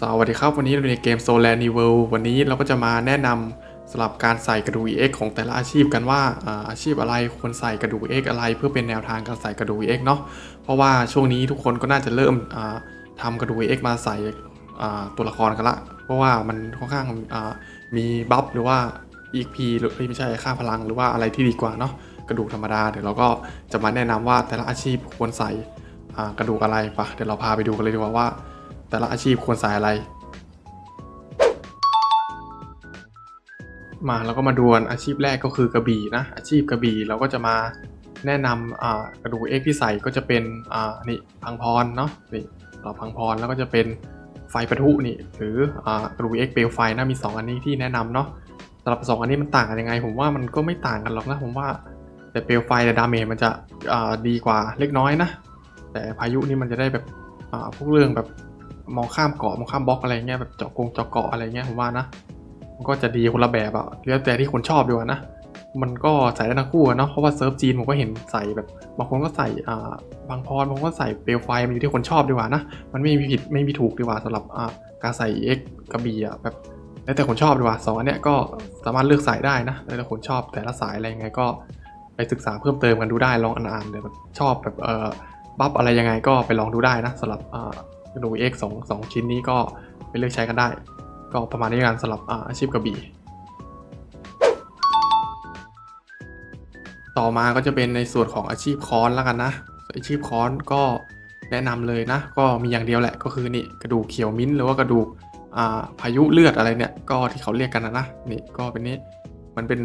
สวัสดีครับ วันนี้เราในเกม s o l a n i v e l วันนี้เราก็จะมาแนะนำสำหรับการใส่กระดูก EX ของแต่ละอาชีพกันว่าอาชีพอะไรควรใส่กระดูก EX อะไร เพื่อเป็นแนวทางการใส่กระดูก EX เนาะเพราะว่าช่วงนี้ทุกคนก็น่าจะเริ่มอ่าทำกระดูก EX มาใส่ตัวละครกันละ เพราะว่ามันค่อนข้างมีบัฟหรือว่า EP หรือไม่ใช่ค่าพลังหรือว่าอะไรที่ดีกว่าเนาะกระดูกธรรมดาเดี๋ยวเราก็จะมาแนะนำว่าแต่ละอาชีพควรใส่กระดูกอะไรปะเดี๋ยวเราพาไปดูกันเลยดีกว่าว่า แต่ละอาชีพควรใส่อะไร มาเราก็มาดูกันอาชีพแรกก็คือกระบี่นะ อาชีพกระบี่เราก็จะมาแนะนำกระดูกเอ็กที่ใส่ก็จะเป็นอ่านี่พังพรเนาะนี่เราพังพรแล้วก็จะเป็นไฟประทุนี่หรือกระดูกเอ็กเปลวไฟนะมี 2 อันนี้ที่แนะนำเนาะสำหรับสองอันนี้มันต่างกันยังไง ผมว่ามันก็ไม่ต่างกันหรอกนะผมว่าแต่เปลวไฟแต่ดาเมจมันจะดีกว่าเล็กน้อยนะ แต่พายุนี่มันจะได้แบบพวกเรื่องแบบ มองข้ามเกาะมองข้ามบล็อกอะไรเงี้ยแบบเจาะกงเจาะเกาะอะไรเงี้ยผมว่านะมันก็จะดีคนละแบบอะแล้วแต่ที่คนชอบดีกว่านะมันก็ใส่ได้ทั้งคู่เนาะเพราะว่าเซิร์ฟจีนผมก็เห็นใส่แบบบางคนก็ใส่อ่าบางพรบางคนก็ใส่เปลวไฟมันอยู่ที่คนชอบดีกว่านะมันไม่มีผิดไม่มีถูกดีกว่าสำหรับอ่าการใส่ X กระบี่อะแบบแล้วแต่คนชอบดีกว่าสองอันเนี้ยก็สามารถเลือกใส่ได้นะแล้วแต่คนชอบแต่ละสายอะไรยังไงก็ไปศึกษาเพิ่มเติมกันดูได้ลองอ่านๆเดี๋ยวชอบแบบเอ่อบัฟอะไรยังไงก็ไปลองดูได้นะสำหรับอ่า กระดูก X สองสองชิ้นนี้ก็ไปเลือกใช้กันได้ ก็ประมาณนี้กันสำหรับอาชีพกระบี่ ต่อมาก็จะเป็นในส่วนของอาชีพค้อนแล้วกันนะ อาชีพค้อนก็แนะนำเลยนะ ก็มีอย่างเดียวแหละก็คือนี่กระดูกเขียวมิ้นหรือว่ากระดูกาพายุเลือดอะไรเนี่ย ก็ที่เขาเรียกกันนะนะนี่ก็เป็นนี้มันเป็น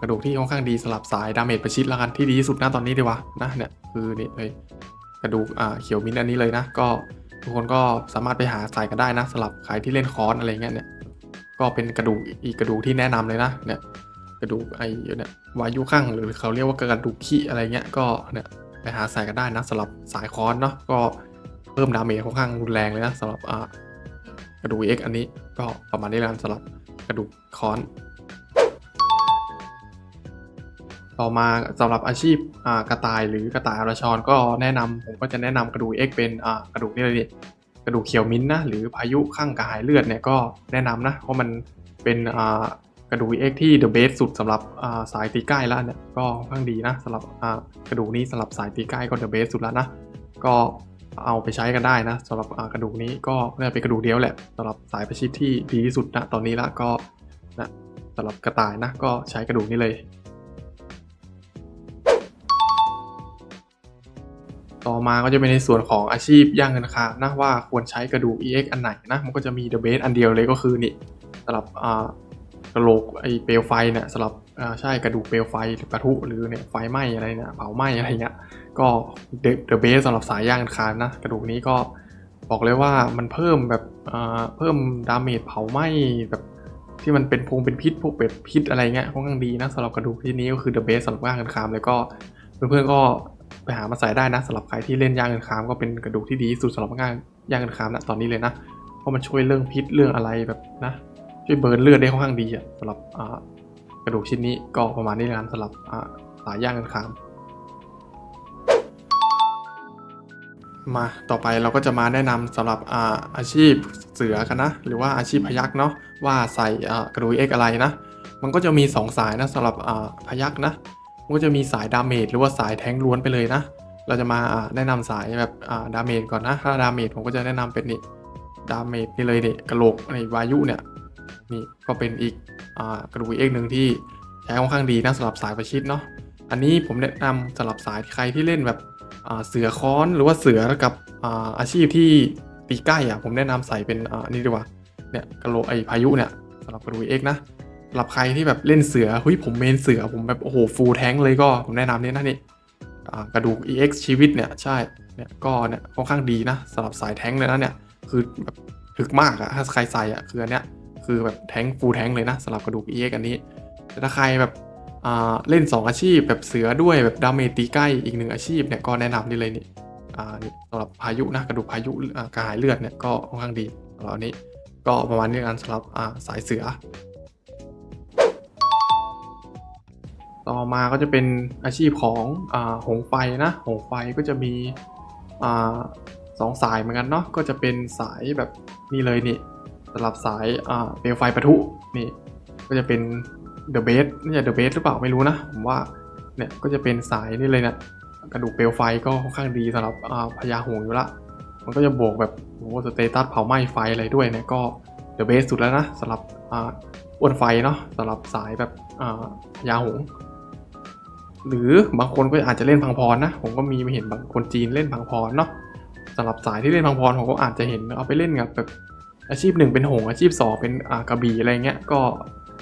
กระดูกที่ค่อนข้างดีสำหรับสายดาเมจประชิดแล้วกันที่ดีที่สุดนะตอนนี้ดีว่านะเนี่ยคือนี่เลยกระดูกเขียวมิ้นอันนี้เลยนะ ก็ ทุกคนก็สามารถไปหาใส่กันได้นะสำหรับใครที่เล่นคอนอะไรเงี้ยเนี่ยก็เป็นกระดูกอีกกระดูกที่แนะนำเลยนะเนี่ยกระดูกไอ้เนี่ยวายุข้างหรือเขาเรียกว่ากระดูกขี้อะไรเงี้ยก็เนี่ยไปหาใส่กันได้นะสำหรับสายคอนเนาะก็เพิ่มดาเมจค่อนข้างรุนแรงเลยนะสำหรับกระดูก X อันนี้ก็ประมาณนี้แล้วสำหรับกระดูกคอน ต่อมาสำหรับอาชีพกระต่ายหรือกระต่ายอรชรก็แนะนำผมก็จะแนะนำกระดูก X เป็นกระดูกนี่เลยกระดูกเขียวมิ้นท์นะหรือพายุข้างกระหายเลือดเนี่ยก็แนะนำนะเพราะมันเป็นกระดูก X ที่ the best สุดสำหรับสายตีใกล้แล้วเนี่ยก็ค่อนข้างดีนะสำหรับกระดูกนี้สำหรับสายตีใกล้ก็ the best สุดแล้วนะก็เอาไปใช้กันได้นะสำหรับกระดูกนี้ก็น่าเป็นกระดูกเดียวแหละสำหรับสายประชิดที่ดีที่สุดนะตอนนี้ละก็นะสำหรับกระต่ายนะก็ใช้กระดูกนี้เลย ต่อมาก็จะเป็นในส่วนของอาชีพย่างเงินคามนะว่าควรใช้กระดูก EX อันไหนนะ มันก็จะมี the base อันเดียวเลยก็คือนี่สำหรับกระโหลกไอเปลวไฟเนี่ยสำหรับใช่กระดูกเปลวไฟหรือปะทุหรือเนี่ยไฟไหม้อะไรเนี่ยเผาไหม้อะไรเงี้ยก็ the the base สำหรับสายย่างเงินคามนะกระดูกนี้ก็บอกเลยว่ามันเพิ่มแบบเพิ่มดาเมจเผาไหม้แบบที่มันเป็นพงเป็นพิษพวกเป็ดพิษอะไรเงี้ยค่อนข้างดีนะสำหรับกระดูกที่นี้ก็คือ the base สำหรับย่างเงินคามเลยก็เพื่อนๆก็ ไปหามาใส่ได้นะสำหรับใครที่เล่นย่างเงินคามก็เป็นกระดูกที่ดีสุดสำหรับงานย่างเงินคามนะตอนนี้เลยนะ เพราะมันช่วยเรื่องพิษเรื่องอะไรแบบนะ ช่วยเบิร์นเลือดได้ค่อนข้างดีอะสำหรับกระดูกชิ้นนี้ก็ประมาณนี้แล้วกันสำหรับสายย่างเงินคามมาต่อไปเราก็จะมาแนะนำสำหรับอาอาชีพเสือกันนะ หรือว่าอาชีพพยักเนาะว่าใส่กระดูกเอ็กอะไรนะ มันก็จะมี 2 สายนะสำหรับอ่าพยักนะ มันก็จะมีสายดาเมจหรือว่าสายแทงล้วนไปเลยนะ เราจะมาแนะนำสายแบบดาเมจก่อนนะ ถ้าดาเมจผมก็จะแนะนำเป็นนี่ดาเมจนี่เลยเนี่ยกระโหลกในวายุเนี่ยนี่ก็เป็นอีกอกระดูกเอกหนึ่งที่ใช้ค่อนข้างดีนะสำหรับสายประชิดเนาะอันนี้ผมแนะนำสำหรับสายใครที่เล่นแบบเสือค้อนหรือว่าเสือกับอาอาชีพที่ตีใกล้อะผมแนะนำใส่เป็นนี่ดีกว่าเนี่ยกระโหลกไอพายุเนี่ยสำหรับกระดูกเอกนะ หรับใครที่แบบเล่นเสือเฮ้ยผมเมนเสือผมแบบโอ้โหฟูลแท้งเลยก็ผมแนะนำนี่นะนี่กระดูก EX ชีวิตเนี่ยใช่เนี่ยก็เนี่ยค่อนข้างดีนะสำหรับสายแท้งเลยนะเนี่ยคือแบบถึกมากอะถ้าใครใส่อะคืออันเนี้ยคือแบบแท้งฟูลแท้งเลยนะสำหรับกระดูก EX อันนี้ แต่ถ้าใครแบบเล่น 2 อาชีพแบบเสือด้วยแบบดาเมจตีใกล้อีกหนึ่งอาชีพเนี่ยก็แนะนำนี่เลยนี่สำหรับพายุนะกระดูกพายุกระหายเลือดเนี่ยก็ค่อนข้างดีสำหรับอันนี้ก็ประมาณนี้กันสำหรับสายเสือ ต่อมาก็จะเป็นอาชีพของอหงไฟนะ หงไฟก็จะมีอสองสายเหมือนกันเนาะ ก็จะเป็นสายแบบนี่เลยนี่สำหรับสายเปลวไฟปะทุนี่ ก็จะเป็น The Base นี่จะ The Base หรือเปล่าไม่รู้นะผมว่าเนี่ยก็จะเป็นสายนี่เลยนะกระดูกเปลวไฟก็ค่อนข้างดีสำหรับพญาหงอยู่ละมันก็จะบวกแบบโอ้สเตตัสเผาไหม้ไฟอะไรด้วยเนี่ยก็เดอะเบสสุดแล้วนะสำหรับอ้วนไฟเนาะสำหรับสายแบบอ่าพญาหง หรือบางคนก็อาจจะเล่นพังพรนะ ผมก็มีไปเห็นบางคนจีนเล่นพังพรเนาะสำหรับสายที่เล่นพังพรผมก็อาจจะเห็นเอาไปเล่นกับแบบอาชีพหนึ่งเป็นหงอาชีพสองเป็นกระบี่อะไรเงี้ยก็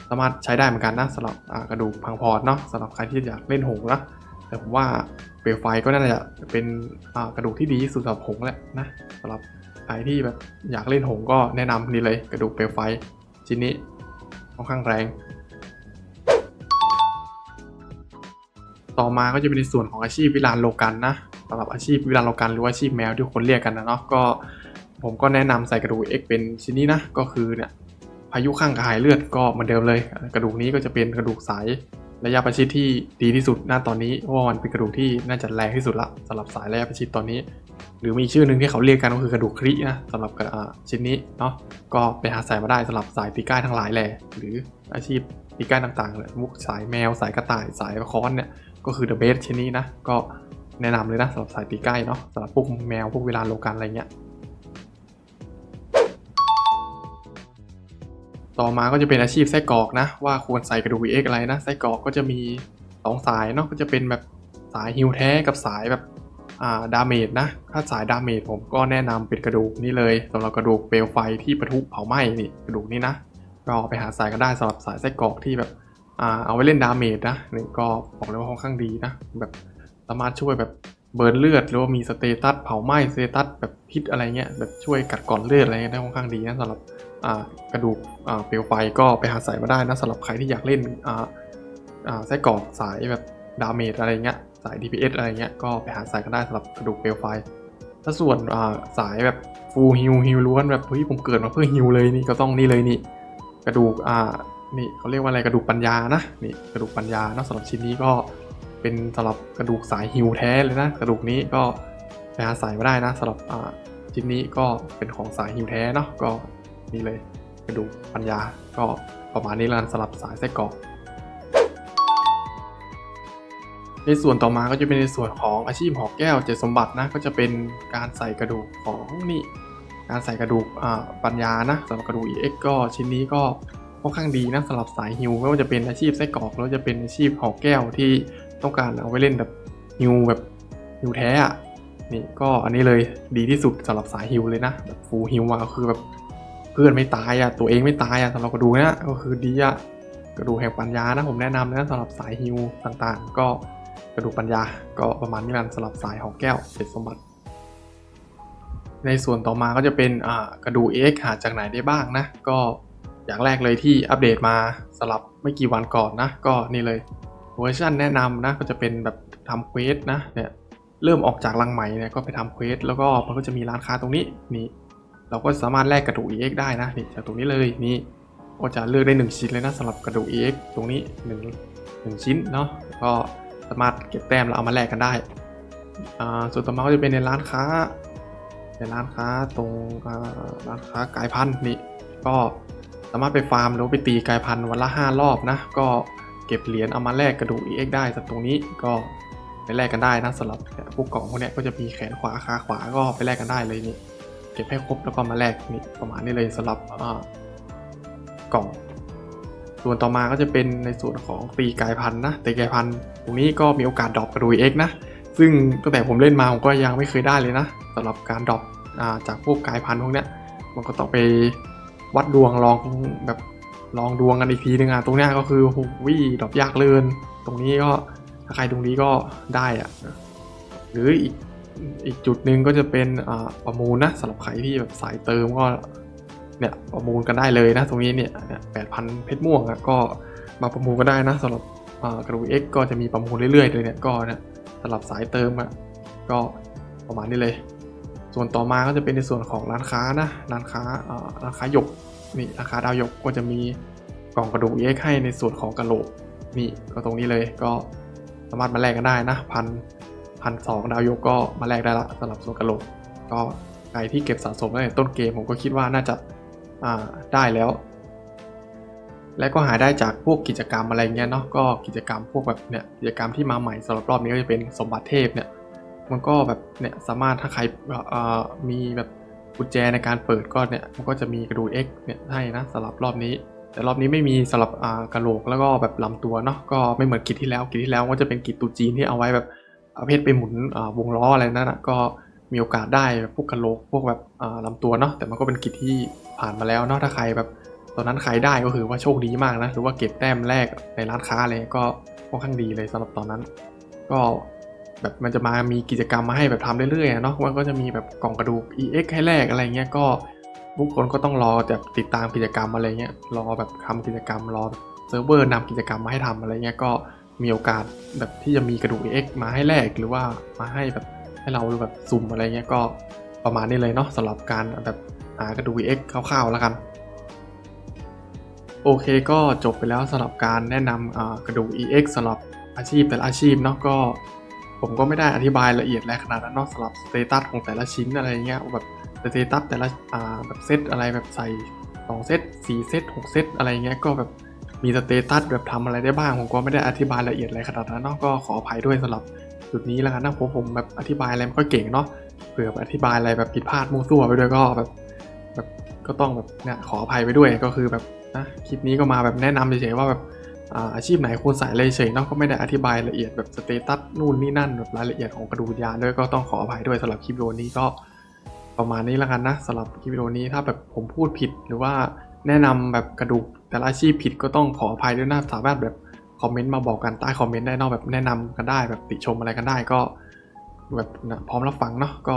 สามารถใช้ได้เหมือนกันนะสำหรับกระดูกพังพรเนาะสำหรับใครที่อยากเล่นหงนะแต่ผมว่าเปลวไฟก็น่าจะเป็นกระดูกที่ดีที่สุดสำหรับหงแหละนะสำหรับใครที่แบบอยากเล่นหงก็แนะนำนี่เลยกระดูกเปลวไฟชิ้นนี้ค่อนข้างแรง ต่อมาก็จะเป็นในส่วนของอาชีพวิลานโลกันนะสำหรับอาชีพวิลานโลกันหรือว่าอาชีพแมวที่คนเรียกกันนะเนาะก็ผมก็แนะนำใส่กระดูก X เป็นชิ้นนี้นะก็คือเนี่ยพายุข้างกระหายเลือดก็เหมือนเดิมเลย กระดูกนี้ก็จะเป็นกระดูกสายระยะประชิดที่ดีที่สุดณตอนนี้เพราะว่ามันเป็นกระดูกที่น่าจะแรงที่สุดละสำหรับสายระยะประชิดตอนนี้ หรือมีอีกชื่อหนึ่งที่เขาเรียกกันก็คือกระดูกครินะสำหรับชิ้นนี้เนาะก็ไปหาใส่มาได้สำหรับสายตีก้าทั้งหลายแหละหรืออาชีพตีก้าต่างๆเลยมุกสายแมวสายกระต่ายสายคอนเนี่ย ก็คือ The Best ชิ้นนี้นะ ก็แนะนำเลยนะสำหรับสายตีใกล้เนาะสำหรับพวกแมวพวกเวลาโลกันอะไรเงี้ยต่อมาก็จะเป็นอาชีพไส้กรอกนะ ว่าควรใส่กระดูก VX อะไรนะไส้กรอกก็จะมีสองสายเนาะก็จะเป็นแบบสายฮิวแท้กับสายแบบอ่าดาเมจนะ ถ้าสายดาเมจผมก็แนะนำเป็นกระดูกนี่เลยสำหรับกระดูกเปลวไฟที่ปะทุเผาไหม้นี่กระดูกนี้นะ ก็ไปหาสายกันได้สำหรับสายไส้กรอกที่แบบ อ่าเอาไว้เล่นดาเมจนะนี่ก็บอกเลยว่าค่อนข้างดีนะ แบบสามารถช่วยแบบเบิร์นเลือดหรือว่ามีสเตตัสเผาไหม้สเตตัสแบบพิษอะไรเงี้ยแบบช่วยกัดก่อนเลือดอะไรเงี้ยได้ค่อนข้างดีนะสำหรับกระดูกเปลวไฟก็ไปหาใส่มาได้นะสำหรับใครที่อยากเล่นอ่าอ่าไส้กรอกสายแบบดาเมจอะไรเงี้ยสาย DPS อะไรเงี้ยก็ไปหาใส่กันได้สำหรับกระดูกเปลวไฟถ้าส่วนสายแบบฟูลฮิวฮิวล้วนแบบเฮ้ยผมเกิดมาเพื่อฮิวเลยนี่ก็ต้องนี่เลยนี่กระดูกอ่า นี่เขาเรียกว่าอะไรกระดูกปัญญานะนี่กระดูกปัญญาเนอะสำหรับชิ้นนี้ก็เป็นสำหรับกระดูกสายฮิวแท้เลยนะ กระดูกนี้ก็ไปหาสายมาได้นะสำหรับชิ้นนี้ก็เป็นของสายฮิวแท้เนาะก็นี่เลยกระดูกปัญญาก็ประมาณนี้ละกันสำหรับสายไส้กรอกในส่วนต่อมาก็จะเป็นในส่วนของอาชีพหอแก้วเจ็ดสมบัตินะก็จะเป็นการใส่กระดูกของนี่การใส่กระดูกปัญญานะสำหรับกระดูก EX ก็ชิ้นนี้ก็ ค่อนข้างดีนะสำหรับสายฮิวไม่ว่าจะเป็นอาชีพไส้กรอกแล้วจะเป็นอาชีพหอกแก้วที่ต้องการเอาไว้เล่นแบบฮิวแบบฮิวแท้อะนี่ก็อันนี้เลยดีที่สุดสำหรับสายฮิวเลยนะแบบฟูฮิวมาก็คือแบบเพื่อนไม่ตายอะตัวเองไม่ตายอะสำหรับกระดูกนี้ยก็คือดีอะกระดูกแห่งปัญญานะผมแนะนำนะสำหรับสายฮิวต่างๆ ก็กระดูกปัญญาก็ประมาณนี้แหละสำหรับสายหอกแก้วเจ็ดสมบัติ ในส่วนต่อมาก็จะเป็นกระดูก X หาจากไหนได้บ้างนะ ก็ อย่างแรกเลยที่อัปเดตมาสลับไม่กี่วันก่อนนะ ก็นี่เลยเวอร์ชันแนะนำนะก็จะเป็นแบบทำเควสนะเนี่ยเริ่มออกจากรังใหม่เนี่ยก็ไปทำเควสแล้วก็มันก็จะมีร้านค้าตรงนี้นี่เราก็สามารถแลกกระดูก EX ได้นะนี่จากตรงนี้เลยนี่ก็จะเลือกได้ 1 ชิ้นเลยนะสำหรับกระดูก EX ตรงนี้1 1ชิ้นเนาะก็สามารถเก็บแต้มแล้วเอามาแลกกันได้อ่าส่วนต่อมาก็จะเป็นในร้านค้า ในร้านค้าตรงร้านค้ากายพันธุ์นี่ก็ สามารถไปฟาร์มหรือไปตีกายพันธุ์วันละ 5 รอบนะ ก็เก็บเหรียญเอามาแลกกระดูก EX ได้จากตรงนี้ก็ไปแลกกันได้นะสำหรับพวกกล่องพวกนี้ก็จะมีแขนขวาขาขวาก็ไปแลกกันได้เลยนี่เก็บให้ครบแล้วก็มาแลกนี่ประมาณนี้เลยสำหรับกล่อง ส่วนต่อมาก็จะเป็นในส่วนของตีกายพันธุ์นะตีกายพันธุ์ตรงนี้ก็มีโอกาสดรอปกระดูก EX นะซึ่งตั้งแต่ผมเล่นมาผมก็ยังไม่เคยได้เลยนะสำหรับการดรอปจากพวกกายพันธุ์พวกนี้มันก็ต้องไป วัดดวงลองแบบลองดวงกันอีกทีนึงอะตรงเนี้ยก็คือโอ้โหดรอปยากเลิน ตรงนี้ก็ถ้าใครตรงนี้ก็ได้อะหรืออีกอีกจุดหนึ่งก็จะเป็นประมูลนะสำหรับใครที่แบบสายเติมก็เนี่ยประมูลกันได้เลยนะตรงนี้เนี่ยแปดพันเพชรม่วงอะก็มาประมูลก็ได้นะสำหรับกระดูก X ก็จะมีประมูลเรื่อยๆเลยเนี่ยก็เนี่ยสำหรับสายเติมอะก็ประมาณนี้เลย ส่วนต่อมาก็จะเป็นในส่วนของร้านค้านะร้านค้าร้านค้าหยกนี่ราคาดาวหยกก็จะมีกล่องกระดูกเอ็กให้ในส่วนของกระโหลกนี่ก็ตรงนี้เลยก็สามารถมาแลกกันได้นะพันพันสองดาวหยกก็มาแลกได้ละสำหรับส่วนกระโหลก ก็ใครที่เก็บสะสมตั้งแต่ต้นเกมผมก็คิดว่าน่าจะอ่าได้แล้ว และก็หาได้จากพวกกิจกรรมอะไรเงี้ยเนาะก็กิจกรรมพวกแบบเนี่ยกิจกรรมที่มาใหม่สำหรับรอบนี้ก็จะเป็นสมบัติเทพเนี่ย มันก็แบบเนี่ยสามารถถ้าใครมีแบบกุญแจในการเปิดก็เนี่ยมันก็จะมีกระดูก X เนี่ยให้นะสำหรับรอบนี้ แต่รอบนี้ไม่มีสำหรับกระโหลกแล้วก็แบบลำตัวเนาะก็ไม่เหมือนกิจที่แล้วกิจที่แล้วก็จะเป็นกิจตูจีนที่เอาไว้แบบเอาเพชรไปหมุนวงล้ออะไรนั่นนะก็มีโอกาสได้พวกกระโหลกพวกแบบลำตัวเนาะแต่มันก็เป็นกิจที่ผ่านมาแล้วเนาะถ้าใครแบบตอนนั้นใครได้ก็คือว่าโชคดีมากนะหรือว่าเก็บแต้มแรกในร้านค้าอะไรก็ค่อนข้างดีเลยสำหรับตอนนั้น ก็ แบบมันจะมามีกิจกรรมมาให้แบบทำเรื่อยๆเนาะมันก็จะมีแบบกล่องกระดูก EX ให้แลกอะไรเงี้ยก็ทุกคนก็ต้องรอแบบติดตามกิจกรรมอะไรเงี้ยรอแบบทำกิจกรรมรอเซิร์ฟเวอร์นำกิจกรรมมาให้ทำอะไรเงี้ยก็มีโอกาสแบบที่จะมีกระดูก EX มาให้แลกหรือว่ามาให้แบบให้เราแบบสุ่มอะไรเงี้ยก็ประมาณนี้เลยเนาะสำหรับการแบบหากระดูก EX คร่าวๆแล้วกันโอเคก็จบไปแล้วสำหรับการแนะนำกระดูก EX สำหรับอาชีพแต่ละอาชีพเนาะก็ ผมก็ไม่ได้อธิบายละเอียดอะขนาดนั้นนาะสำหรับสเตตัสของแต่ละชิ้นอะไรเงี้ยแบบสเตตัสแต่ละอ่าแบบเซตอะไรแบบใส่2เซต4เซต6เซตอะไรเงี้ยก็แบบมีสเตตัสแบบทำอะไรได้บ้างผมก็ไม่ได้อธิบายละเอียดอะไรขนาดนั้นเนาะก็ขออภัยด้วยสำหรับจุดนี้แล้วกันนะผมผมแบบอธิบายอะไรไม่ค่อยเก่งเนาะเผื่อแบบอธิบายอะไรแบบผิดพลาดมั่วซั่วไปด้วยก็แบบแบบก็ต้องแบบเนี่ยขออภัยไปด้วยก็คือแบบนะคลิปนี้ก็มาแบบแนะนำเฉยๆว่าแบบ อาอาชีพไหนควรใส่อะไรเฉยนาะก็ไม่ได้อธิบายละเอียดแบบสเตตัสนู่นนี่นั่นแบบรายละเอียดของกระดูกวิญญาณด้วยก็ต้องขออภัยด้วยสำหรับคลิปวิดีโอนี้ก็ประมาณนี้แล้วกันนะสำหรับคลิปวิดีโอนี้ถ้าแบบผมพูดผิดหรือว่าแนะนำแบบกระดูกแต่ละอาชีพผิดก็ต้องขออภัยด้วยนะสามารถแบบคอมเมนต์มาบอกกันใต้คอมเมนต์ได้นอกแบบแนะนำกันได้แบบติชมอะไรกันได้ก็แบบนะพร้อมรับฟังเนาะก็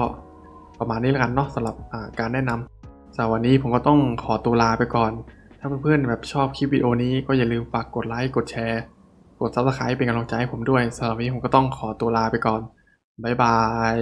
ประมาณนี้แล้วกันเนาะสำหรับการแนะนำสำหรับวันนี้ผมก็ต้องขอตัวลาไปก่อน ถ้าเพื่อนๆแบบชอบคลิปวิดีโอนี้ก็อย่าลืมฝากกดไลค์กดแชร์ กด subscribe เป็นกำลังใจให้ผมด้วยสำหรับวันนี้ผมก็ต้องขอตัวลาไปก่อน บ๊ายบาย